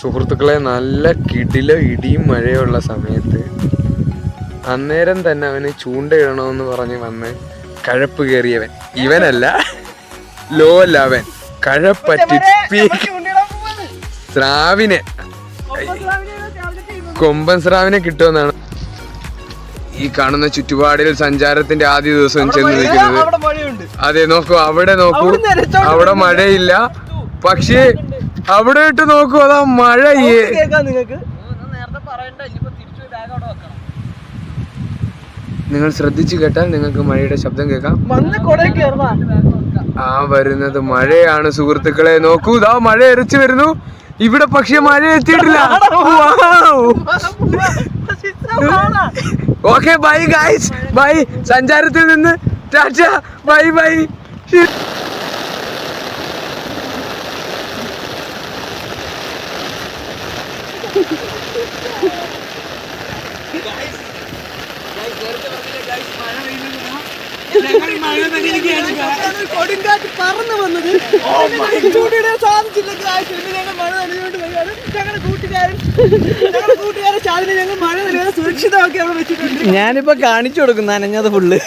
സുഹൃത്തുക്കളെ നല്ല കിടില ഇടിയും മഴയുള്ള സമയത്ത് അന്നേരം തന്നെ അവന് ചൂണ്ടയിടണമെന്ന് പറഞ്ഞ് വന്ന് കഴപ്പ് കയറിയവൻ. ഇവനല്ല ലോ അല്ല അവൻ. കഴപ്പറ്റി സ്രാവിനെ കൊമ്പൻ സ്രാവിനെ കിട്ടുമെന്നാണ്. ഈ കാണുന്ന ചുറ്റുപാടിൽ സഞ്ചാരത്തിന്റെ ആദ്യ ദിവസം ചെന്ന് നിൽക്കുന്നത്. അതെ നോക്കൂ അവിടെ നോക്കൂ. അവിടെ മഴയില്ല. പക്ഷേ അവിടെ ഇട്ട് നോക്കൂ അതാ മഴ. നിങ്ങൾ ശ്രദ്ധിച്ചു കേട്ടാൽ നിങ്ങൾക്ക് മഴയുടെ ശബ്ദം കേൾക്കാം. ആ വരുന്നത് മഴയാണ് സുഹൃത്തുക്കളെ. നോക്കൂ ഇതാ മഴ എരച്ചു വരുന്നു. ഇവിടെ പക്ഷെ മഴ എത്തിയിട്ടില്ല. ഓക്കെ ബൈ ഗൈസ് ബൈ സഞ്ചാരത്തിൽ നിന്ന് ടാറ്റ. Bye bye. കൊടുങ്കാറ്റ് പറന്നു വന്നത് കൂട്ടിയിടാൻ സാധിച്ചില്ല ഞങ്ങൾ മഴ നനഞ്ഞുകൊണ്ട് വരികയാണ് ഞങ്ങളുടെ കൂട്ടുകാരൻ ഞങ്ങളുടെ കൂട്ടുകാരൻ ചാതിന് ഞങ്ങൾ മഴ വെച്ചിട്ടുണ്ട് ഞാനിപ്പോ കാണിച്ചു കൊടുക്കും നനഞ്ഞത് ഫുള്ള്